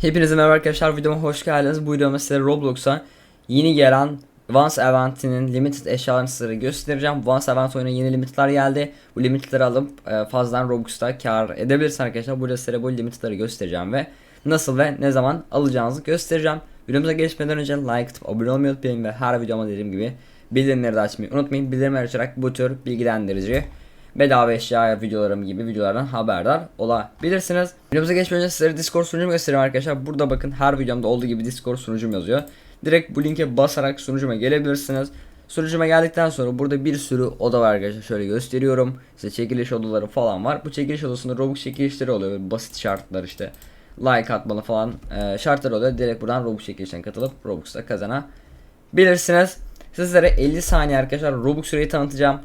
Hepinize merhaba arkadaşlar videoma hoş geldiniz. Bu videomda size Roblox'a yeni gelen Once Event'inin limited eşyalarını size göstereceğim. Once Event oyuna yeni limitler geldi. Bu limitleri alıp e, fazladan Roblox'ta kar edebilirsiniz arkadaşlar. Burada size bu limitleri göstereceğim ve nasıl ve ne zaman alacağınızı göstereceğim. Videomuza geçmeden önce like atıp abone olmayı unutmayın ve her videoma dediğim gibi bildirimleri de açmayı unutmayın. Bildirimleri açarak bu tür bilgilendirici bedava eşya videolarım gibi videolardan haberdar olabilirsiniz. Videomuza geçmeden önce sizlere Discord sunucumu göstereyim arkadaşlar. Burada bakın her videomda olduğu gibi Discord sunucum yazıyor. Direkt bu linke basarak sunucuma gelebilirsiniz. Sunucuma geldikten sonra burada bir sürü oda var arkadaşlar. Şöyle gösteriyorum. Size çekiliş odaları falan var. Bu çekiliş odasında Robux çekilişleri oluyor. Böyle basit şartlar işte. Like atmalı falan e, şartlar oluyor. Direkt buradan Robux çekilişine katılıp Robux'ta kazanabilirsiniz. Sizlere 50 saniye arkadaşlar Robux süreyi tanıtacağım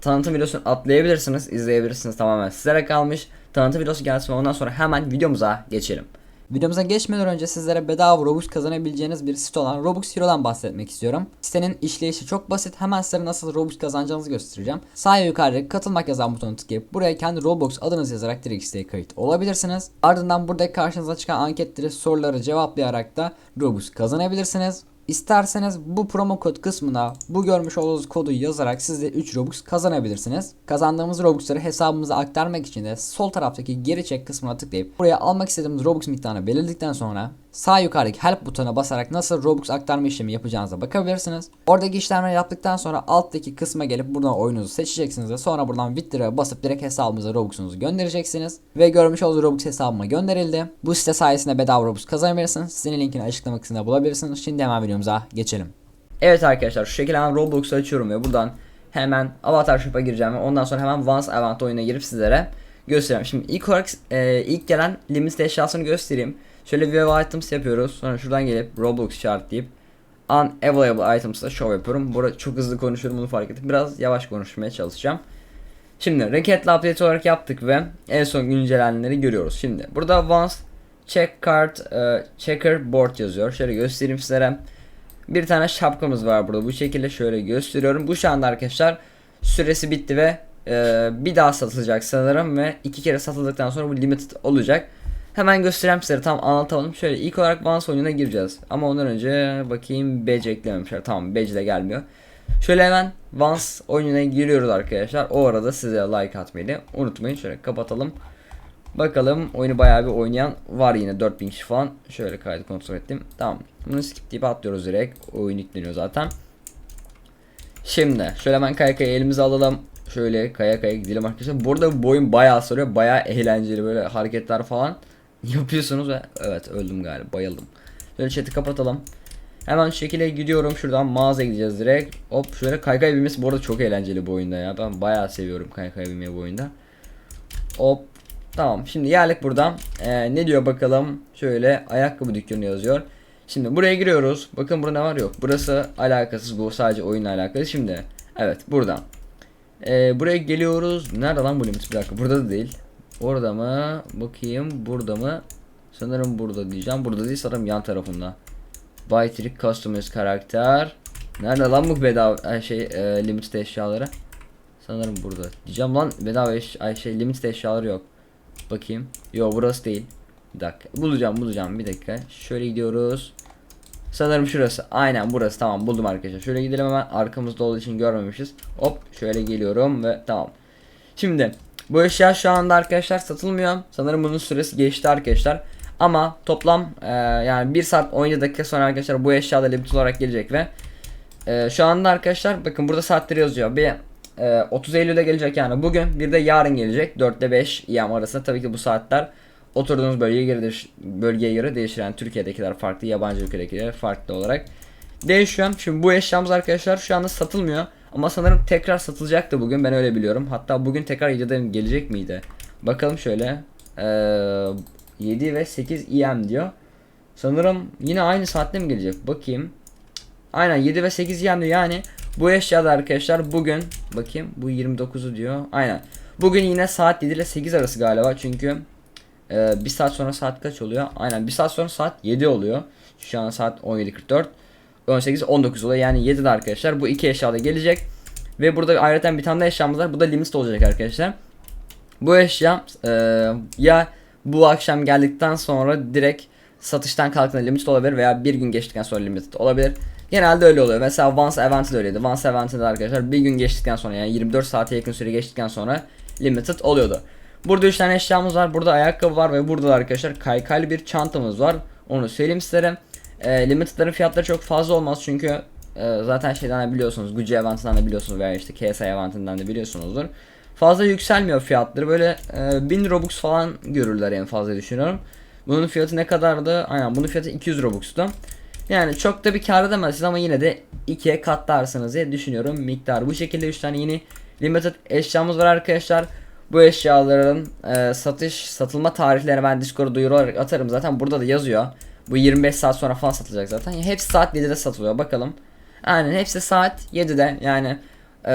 tanıtım videosunu atlayabilirsiniz, izleyebilirsiniz tamamen sizlere kalmış. Tanıtım videosu gelsin ve ondan sonra hemen videomuza geçelim. Videomuza geçmeden önce sizlere bedava Robux kazanabileceğiniz bir site olan Robux Hero'dan bahsetmek istiyorum. Sitenin işleyişi çok basit. Hemen size nasıl Robux kazanacağınızı göstereceğim. Sağ yukarıda katılmak yazan butonu tıklayıp buraya kendi Roblox adınızı yazarak direkt siteye kayıt olabilirsiniz. Ardından burada karşınıza çıkan anketleri, soruları cevaplayarak da Robux kazanabilirsiniz. İsterseniz bu promo kod kısmına bu görmüş olduğunuz kodu yazarak siz de 3 Robux kazanabilirsiniz. Kazandığımız Robux'ları hesabımıza aktarmak için de sol taraftaki geri çek kısmına tıklayıp buraya almak istediğimiz Robux miktarını belirledikten sonra sağ yukarıdaki help butonuna basarak nasıl Robux aktarma işlemi yapacağınıza bakabilirsiniz. Oradaki işlemleri yaptıktan sonra alttaki kısma gelip buradan oyununuzu seçeceksiniz ve sonra buradan Withdraw'a basıp direkt hesabımıza Robux'unuzu göndereceksiniz. Ve görmüş olduğunuz Robux hesabıma gönderildi. Bu site sayesinde bedava Robux kazanabilirsiniz. Sizin linkini açıklama kısmında bulabilirsiniz. Şimdi hemen videomuza geçelim. Evet arkadaşlar şu şekilde hemen Roblox'u açıyorum ve buradan hemen Avatar Shop'a gireceğim ve ondan sonra hemen Once Event oyuna girip sizlere göstereceğim. Şimdi ilk olarak e, ilk gelen limited eşyasını göstereyim. Şöyle view items yapıyoruz. Sonra şuradan gelip Roblox işaretleyip unavailable items'da show yapıyorum. Burada çok hızlı konuşuyorum bunu fark ettim. Biraz yavaş konuşmaya çalışacağım. Şimdi Racket'le update olarak yaptık ve en son güncellenenleri görüyoruz. Şimdi burada once check card e, checker board yazıyor. Şöyle göstereyim sizlere. Bir tane şapkamız var burada. Bu şekilde şöyle gösteriyorum. Bu şu anda arkadaşlar süresi bitti ve e, bir daha satılacak sanırım ve iki kere satıldıktan sonra bu limited olacak. Hemen göstereyim size tam anlatalım. Şöyle ilk olarak Vans oyununa gireceğiz. Ama ondan önce bakayım badge eklememişler. Tamam badge de gelmiyor. Şöyle hemen Vans oyununa giriyoruz arkadaşlar. O arada size like atmayı da unutmayın. Şöyle kapatalım. Bakalım oyunu bayağı bir oynayan var yine 4000 kişi falan. Şöyle kaydı kontrol ettim. Tamam. Bunu skip deyip atlıyoruz direkt. Oyun yükleniyor zaten. Şimdi şöyle hemen kaya kaya elimize alalım. Şöyle kaya kaya gidelim arkadaşlar. Burada bu oyun bayağı sarıyor. Bayağı eğlenceli böyle hareketler falan yapıyorsunuz ve evet öldüm galiba bayıldım. Şöyle chat'i kapatalım. Hemen şekilde gidiyorum şuradan mağaza gideceğiz direkt. Hop şöyle kaykay binmesi bu arada çok eğlenceli bu oyunda ya. Ben bayağı seviyorum kaykay binmeyi bu oyunda. Hop Tamam şimdi geldik buradan. Ee, ne diyor bakalım. Şöyle ayakkabı dükkanı yazıyor. Şimdi buraya giriyoruz. Bakın burada ne var yok. Burası alakasız bu sadece oyunla alakalı. Şimdi evet buradan. Ee, buraya geliyoruz. Nerede lan bu limit? Bir dakika burada da değil. Orada mı? Bakayım burada mı? Sanırım burada diyeceğim. Burada değil sanırım yan tarafında. Buy trick customize karakter. Nerede lan bu bedava ay şey e, limited eşyaları? Sanırım burada. Diyeceğim lan bedava eş ay şey limited eşyaları yok. Bakayım. Yo burası değil. Bir dakika. Bulacağım bulacağım bir dakika. Şöyle gidiyoruz. Sanırım şurası. Aynen burası. Tamam buldum arkadaşlar. Şöyle gidelim hemen. Arkamızda olduğu için görmemişiz. Hop şöyle geliyorum ve tamam. Şimdi bu eşya şu anda arkadaşlar satılmıyor. Sanırım bunun süresi geçti arkadaşlar. Ama toplam e, yani 1 saat 17 dakika sonra arkadaşlar bu eşya da limit olarak gelecek ve e, şu anda arkadaşlar bakın burada saatleri yazıyor. Bir e, 30 Eylül'de gelecek yani bugün bir de yarın gelecek 4 ile 5 EM arasında tabii ki bu saatler oturduğunuz bölgeye göre değiş- bölgeye göre değişir. Yani Türkiye'dekiler farklı, yabancı ülkedekiler farklı olarak değişiyor. Şimdi bu eşyamız arkadaşlar şu anda satılmıyor. Ama sanırım tekrar satılacaktı bugün. Ben öyle biliyorum. Hatta bugün tekrar 7'de gelecek miydi? Bakalım şöyle. Ee, 7 ve 8 EM diyor. Sanırım yine aynı saatte mi gelecek? Bakayım. Aynen 7 ve 8 EM diyor. Yani bu eşyada arkadaşlar bugün bakayım bu 29'u diyor. Aynen. Bugün yine saat 7 ile 8 arası galiba. Çünkü ee, bir saat sonra saat kaç oluyor? Aynen bir saat sonra saat 7 oluyor. Şu an saat 17.44. 18 19 oluyor. Yani 7'de arkadaşlar bu iki eşya da gelecek. Ve burada ayrıca bir tane de eşyamız var. Bu da limit olacak arkadaşlar. Bu eşya e, ya bu akşam geldikten sonra direkt satıştan kalktığında limited olabilir veya bir gün geçtikten sonra limited olabilir. Genelde öyle oluyor. Mesela Vans Event'de de öyleydi. Vans Event'de de arkadaşlar bir gün geçtikten sonra yani 24 saate yakın süre geçtikten sonra limited oluyordu. Burada 3 tane eşyamız var. Burada ayakkabı var ve burada da arkadaşlar kaykaylı bir çantamız var. Onu söyleyeyim sizlere. E, limited'ların fiyatları çok fazla olmaz çünkü e, zaten şeyden de biliyorsunuz. Gucci Event'ından de biliyorsunuz veya işte KSI Event'inden de biliyorsunuzdur. Fazla yükselmiyor fiyatları. Böyle e, 1000 Robux falan görürler en fazla düşünüyorum. Bunun fiyatı ne kadardı? Aynen bunun fiyatı 200 Robux'tu. Yani çok da bir kar edemezsiniz ama yine de ikiye katlarsınız diye düşünüyorum. Miktar bu şekilde 3 tane yeni limited eşyamız var arkadaşlar. Bu eşyaların e, satış satılma tarihlerini ben Discord'a duyuru olarak atarım. Zaten burada da yazıyor. Bu 25 saat sonra falan satılacak zaten. Hepsi saat 7'de satılıyor bakalım. Aynen hepsi saat 7'de yani e,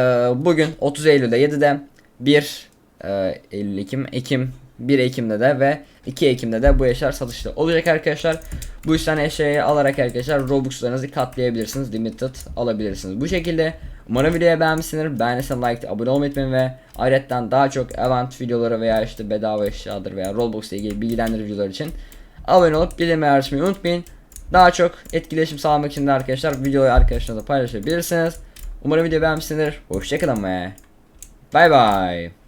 bugün 30 Eylül'de 7'de 1 e, Eylül Ekim Ekim 1 Ekim'de de ve 2 Ekim'de de bu eşyalar satışta olacak arkadaşlar. Bu üç tane eşyayı alarak arkadaşlar Robux'larınızı katlayabilirsiniz. Limited alabilirsiniz. Bu şekilde umarım videoyu beğenmişsinizdir. Beğendiyseniz like, abone olmayı ve ayrıca daha çok event videoları veya işte bedava eşyadır veya Roblox ile ilgili bilgilendirici videolar için abone olup bildirimleri açmayı unutmayın. Daha çok etkileşim sağlamak için de arkadaşlar videoyu arkadaşlarınızla paylaşabilirsiniz. Umarım videoyu beğenmişsinizdir. Hoşçakalın ve bay bay.